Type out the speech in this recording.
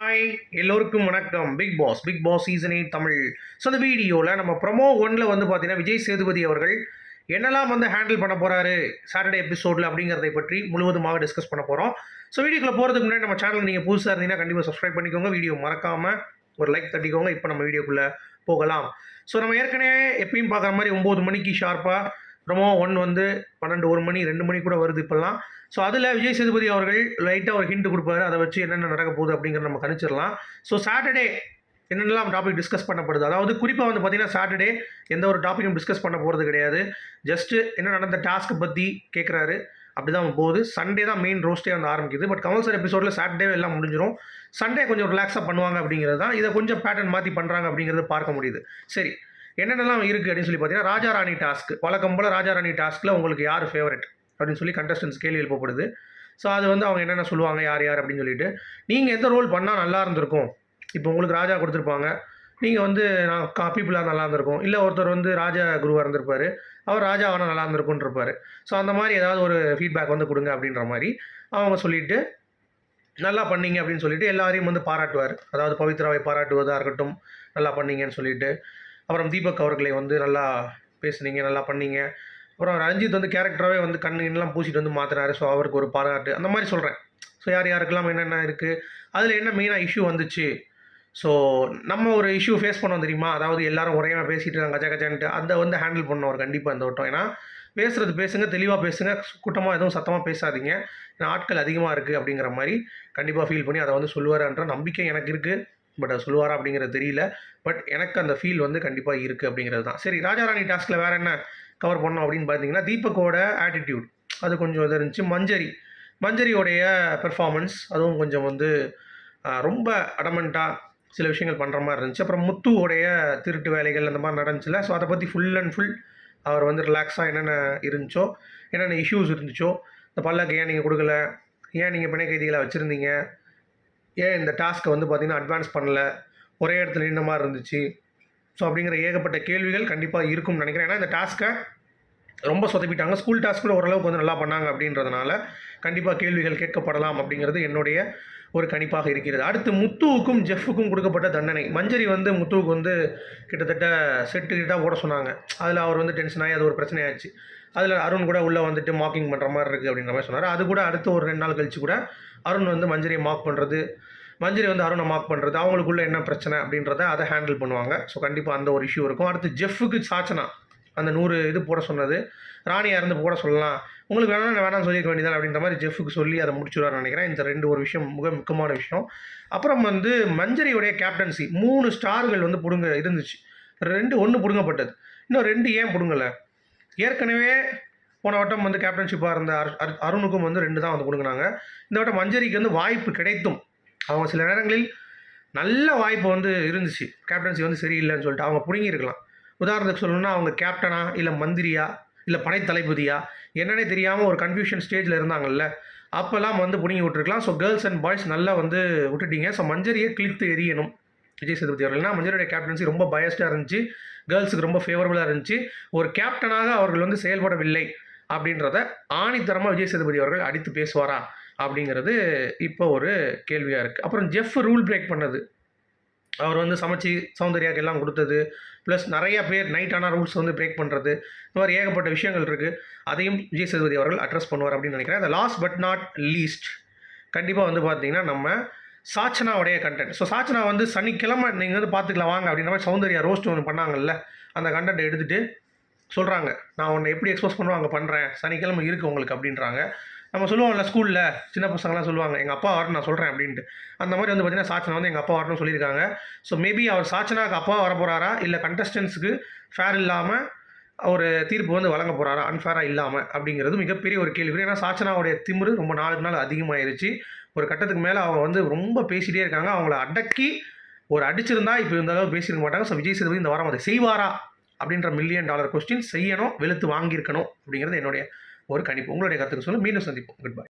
Hi எல்லோருக்கும் வணக்கம். Bigg Boss Bigg Boss season eight Tamil. So இந்த வீடியோவில் நம்ம ப்ரொமோ ஒன்ல வந்து பார்த்தீங்கன்னா விஜய் சேதுபதி அவர்கள் என்னெல்லாம் வந்து ஹேண்டில் பண்ண போகிறாரு சாட்டர்டே எபிசோடில் அப்படிங்கிறதை பற்றி முழுவதுமாக டிஸ்கஸ் பண்ண போகிறோம் ஸோ வீடியோக்குள்ளே போகிறதுக்கு முன்னாடி நம்ம சேனல் நீங்கள் புதுசாக இருந்தீங்கன்னா கண்டிப்பாக சப்ஸ்கிரைப் பண்ணிக்கோங்க. வீடியோ மறக்காமல் ஒரு லைக் தட்டிக்கோங்க. இப்போ நம்ம வீடியோக்குள்ளே போகலாம். ஸோ நம்ம ஏற்கனவே எப்பயும் பார்க்குற மாதிரி ஒம்பது மணிக்கு ஷார்ப்பாக ப்ரொமோ ஒன் வந்து பன்னெண்டு ஒரு மணி ரெண்டு மணி கூட வருது இப்போல்லாம். ஸோ அதில் விஜய் சேதுபதி அவர்கள் லைட்டாக ஒரு ஹிண்ட் கொடுப்பாரு. அதை வச்சு என்னென்ன நடக்க போகுது அப்படிங்கிறத நம்ம கணிச்சிடலாம். ஸோ சாட்டர்டே என்னென்னலாம் டாபிக் டிஸ்கஸ் பண்ணப்படுது? அதாவது குறிப்பாக வந்து பார்த்தீங்கன்னா சாட்டர்டே எந்த ஒரு டாப்பிக்கும் டிஸ்கஸ் பண்ண போகிறது கிடையாது. ஜஸ்ட்டு என்ன நடந்த டாஸ்க்கை பற்றி கேட்குறாரு அப்படி தான் போகுது. சண்டே தான் மெயின் ரோஸ்டே வந்து ஆரம்பிக்குது. பட் கமல் சார் எபிசோடில் சாட்டர்டே எல்லாம் முடிஞ்சிடும் சண்டே கொஞ்சம் ரிலாக்ஸாக பண்ணுவாங்க அப்படிங்கிறது தான். இதை கொஞ்சம் பேட்டர்ன் மாற்றி பண்ணுறாங்க அப்படிங்கிறது பார்க்க முடியுது. சரி. என்னென்னலாம் இருக்குது அப்படின்னு சொல்லி பார்த்தீங்கன்னா ராஜா ராணி டாஸ்க். வழக்கம் போல் ராஜா ராணி டாஸ்க்கில் உங்களுக்கு யார் ஃபேவரட் அப்படின்னு சொல்லி கண்டஸ்டன்ஸ் கேள்வி எழுப்பப்படுது ஸோ அது வந்து அவங்க என்னென்ன சொல்லுவாங்க யார் யார் அப்படின்னு சொல்லிட்டு. நீங்கள் எந்த ரோல் பண்ணால் நல்லா இருந்திருக்கும்? இப்போ உங்களுக்கு ராஜா கொடுத்துருப்பாங்க. நீங்கள் வந்து நான் பீப்புளாக நல்லா இருந்திருக்கும். இல்லை ஒருத்தர் வந்து ராஜா குருவாக இருந்திருப்பார். அவர் ராஜா ஆனால் நல்லா இருந்திருக்கும்ன்ருப்பார். ஸோ அந்த மாதிரி ஏதாவது ஒரு ஃபீட்பேக் வந்து கொடுங்க அப்படின்ற மாதிரி அவங்க சொல்லிவிட்டு நல்லா பண்ணீங்க அப்படின்னு சொல்லிட்டு எல்லாரையும் வந்து பாராட்டுவார். அதாவது பவித்ராவை பாராட்டுவதாக இருக்கட்டும் நல்லா பண்ணீங்கன்னு சொல்லிட்டு. அப்புறம் தீபக் அவர்களை வந்து நல்லா பேசுனீங்க நல்லா பண்ணீங்க. அப்புறம் ரஞ்சித் வந்து கேரக்டராகவே வந்து கண்ணு பூசிட்டு வந்து மாற்றினாரு ஸோ அவருக்கு ஒரு பாராட்டு. அந்த மாதிரி சொல்கிறேன் ஸோ யார் யாருக்கெல்லாம் என்னென்ன இருக்குது அதில் என்ன மெயினாக இஷ்யூ வந்துச்சு? ஸோ நம்ம ஒரு இஷ்யூ ஃபேஸ் பண்ணோம் தெரியுமா? அதாவது எல்லாரும் ஒரே பேசிட்டு இருக்காங்க கச்சா கச்சான்ட்டு அதை வந்து ஹேண்டில் பண்ணோம் ஒரு கண்டிப்பாக இந்த வட்டம். ஏன்னா பேசுகிறது பேசுங்க தெளிவாக பேசுங்க கூட்டமாக எதுவும் சத்தமாக பேசாதீங்க. ஏன்னா ஆட்கள் அதிகமாக இருக்குது அப்படிங்கிற மாதிரி கண்டிப்பாக ஃபீல் பண்ணி அதை வந்து சொல்லுவார்ன்ற நம்பிக்கை எனக்கு இருக்குது பட் அதை சொல்லுவாரா அப்படிங்கிறது தெரியல. பட் எனக்கு அந்த ஃபீல் வந்து கண்டிப்பாக இருக்குது அப்படிங்கிறது தான். சரி ராஜாராணி டாஸ்கில் வேறு என்ன கவர் பண்ணோம் அப்படின்னு பார்த்தீங்கன்னா தீபக்கோட ஆட்டிடியூட் அது கொஞ்சம் இது இருந்துச்சு. மஞ்சரி. மஞ்சரியோடைய பெர்ஃபார்மன்ஸ் அதுவும் கொஞ்சம் வந்து ரொம்ப அடமெண்ட்டாக சில விஷயங்கள் பண்ணுற மாதிரி இருந்துச்சு. அப்புறம் முத்துவோடைய திருட்டு வேலைகள் அந்த மாதிரி நடந்துச்சுல. ஸோ அதை பற்றி ஃபுல் அண்ட் ஃபுல் அவர் வந்து ரிலாக்ஸாக என்னென்ன இருந்துச்சோ என்னென்ன இஷ்யூஸ் இருந்துச்சோ இந்த பல்லக்கு ஏன் நீங்கள் கொடுக்கல? ஏன் நீங்கள் பிணை கைதிகளை வச்சுருந்தீங்க? ஏன் இந்த டாஸ்க்கை வந்து பார்த்தீங்கன்னா அட்வான்ஸ் பண்ணல? ஒரே இடத்துல நின்ன மாதிரி இருந்துச்சு. ஸோ அப்படிங்கிற ஏகப்பட்ட கேள்விகள் கண்டிப்பாக இருக்கும்னு நினைக்கிறேன். ஏன்னா இந்த டாஸ்க்கை ரொம்ப சொதப்பிட்டாங்க. ஸ்கூல் டாஸ்க் கூட ஓரளவுக்கு வந்து நல்லா பண்ணாங்க அப்படின்றதுனால கண்டிப்பாக கேள்விகள் கேட்கப்படலாம் அப்படிங்கிறது என்னுடைய ஒரு கணிப்பாக இருக்கிறது. அடுத்து முத்துவுக்கும் ஜெஃப்புக்கும் கொடுக்கப்பட்ட தண்டனை. மஞ்சரி வந்து முத்துவுக்கு வந்து கிட்டத்தட்ட செட்டு கிட்டாக ஓட சொன்னாங்க. அதில் அவர் வந்து டென்ஷன் ஆகி அது ஒரு பிரச்சனையாச்சு. அதில் அருண் கூட உள்ளே வந்துட்டு மாக்கிங் பண்ணுற மாதிரி இருக்குது அப்படின்ற மாதிரி சொன்னார். அது கூட அடுத்து ஒரு ரெண்டு நாள் கழிச்சு கூட அருண் வந்து மஞ்சரியை மார்க் பண்ணுறது மஞ்சரி வந்து அருணை மார்க் பண்ணுறது அவங்களுக்குள்ள என்ன பிரச்சனை அப்படின்றத அதை ஹேண்டில் பண்ணுவாங்க. ஸோ கண்டிப்பாக அந்த ஒரு இஷ்யூ இருக்கும். அடுத்து ஜெஃப்புக்கு சாச்சனா அந்த நூறு இது போட சொன்னது. ராணியாக இருந்து போட சொல்லலாம். உங்களுக்கு வேணாம் வேணாம் சொல்லிக்க வேண்டியதான் அப்படின்ற மாதிரி ஜெஃப்புக்கு சொல்லி அதை முடிச்சுடுவார்னு நினைக்கிறேன். இந்த ரெண்டு ஒரு விஷயம் மிக முக்கியமான விஷயம். அப்புறம் வந்து மஞ்சரியுடைய கேப்டன்சி மூணு ஸ்டார்கள் வந்து பிடுங்க இருந்துச்சு. ரெண்டு ஒன்று பிடுங்கப்பட்டது. இன்னும் ரெண்டு ஏன் பிடுங்கலை? ஏற்கனவே போன வட்டம் வந்து கேப்டன்ஷிப்பாக இருந்த அரு- அருணுக்கும் வந்து ரெண்டு தான் வந்து கொடுக்குறாங்க இந்த வட்டம் மஞ்சரிக்கு வந்து வாய்ப்பு கிடைத்தும். அவங்க சில நேரங்களில் நல்ல வாய்ப்பு வந்து இருந்துச்சு. கேப்டன்சி வந்து சரியில்லைன்னு சொல்லிட்டு அவங்க பிடுங்கியிருக்கலாம். உதாரணத்துக்கு சொல்லணும்னா அவங்க கேப்டனா இல்லை மந்திரியா இல்லை படைத்தளபதியா என்னன்னே தெரியாமல் ஒரு கன்ஃபியூஷன் ஸ்டேஜில் இருந்தாங்கல்ல அப்போல்லாம் வந்து புடுங்கி விட்டுருக்கலாம். ஸோ கேர்ள்ஸ் அண்ட் பாய்ஸ் நல்லா வந்து விட்டுட்டீங்க. ஸோ மஞ்சரியை கிழித்து எரியணும் விஜய் சேதுபதி அவர்கள். மஞ்சளுடைய கேப்டன்சி ரொம்ப பயஸ்டாக இருந்துச்சு. கேர்ள்ஸுக்கு ரொம்ப ஃபேவரபுளாக இருந்துச்சு. ஒரு கேப்டனாக அவர்கள் வந்து செயல்படவில்லை அப்படின்றத ஆணித்தரமாக விஜய் சேதுபதி அவர்கள் அடித்து பேசுவாரா அப்படிங்கிறது இப்போ ஒரு கேள்வியாக இருக்குது அப்புறம் ஜெஃப் ரூல் பிரேக் பண்ணது. அவர் வந்து சமைச்சு சௌந்தர்யாக்கு எல்லாம் கொடுத்தது. ப்ளஸ் நிறைய பேர் நைட் ஆனால் ரூல்ஸ் வந்து பிரேக் பண்ணுறது இந்த மாதிரி ஏகப்பட்ட விஷயங்கள் இருக்குது அதையும் விஜய் சேதுபதி அவர்கள் அட்ரஸ் பண்ணுவார் அப்படின்னு நினைக்கிறேன். அந்த லாஸ்ட் பட் நாட் லீஸ்ட் கண்டிப்பாக வந்து பார்த்திங்கன்னா நம்ம சாச்சனாவுடைய கண்டென்ட் ஸோ சாச்சனா வந்து சனிக்கிழமை நீங்கள் வந்து பார்த்துக்கலாம் வாங்க அப்படின்ற மாதிரி சௌந்தர்யா ரோஸ்ட் ஒன்று பண்ணாங்கல்ல அந்த கண்டென்ட் எடுத்துகிட்டு சொல்கிறாங்க நான் உன்னை எப்படி எக்ஸ்போஸ் பண்ணுவோம் அங்கே பண்ணுறேன் சனிக்கிழமை இருக்குது உங்களுக்கு அப்படின்றாங்க. நம்ம சொல்லுவோம்ல ஸ்கூலில் சின்ன பசங்களாம் சொல்லுவாங்க எங்கள் அப்பா வரணும் நான் சொல்கிறேன் அப்படின்ட்டு. அந்த மாதிரி வந்து பார்த்தீங்கன்னா சாச்சனா வந்து எங்கள் அப்பா வரணும்னு சொல்லியிருக்காங்க. ஸோ மேபி அவர் சாச்சனாக்கு அப்பா வர போகிறாரா இல்லை கண்டஸ்டன்ஸுக்கு ஃபேர் இல்லாமல் ஒரு தீர்ப்பு வந்து வழங்க போகிறாரா அன்ஃபேராக இல்லாமல் அப்படிங்கிறது மிகப்பெரிய ஒரு கேள்வி. ஏன்னா சாச்சனாவுடைய திமிரு ரொம்ப நாளுக்கு நாள் அதிகமாகிருச்சு ஒரு கட்டத்துக்கு மேலே அவங்க வந்து ரொம்ப பேசிகிட்டே இருக்காங்க. அவங்கள அடக்கி ஒரு அடிச்சிருந்தா இப்போ இந்த அளவு பேசியிருக்க மாட்டாங்க. ஸோ விஜய் சேதுபதி இந்த வாரம் அதை செய்வாரா? அப்படின்ற மில்லியன் டாலர் கொஸ்டின் செய்யணும் வெளுத்து வாங்கியிருக்கணும் அப்படிங்கிறது என்னுடைய ஒரு கணிப்பு. உங்களுடைய கருத்துக்கு சொல்ல மீண்டும் சந்திப்போம். Good bye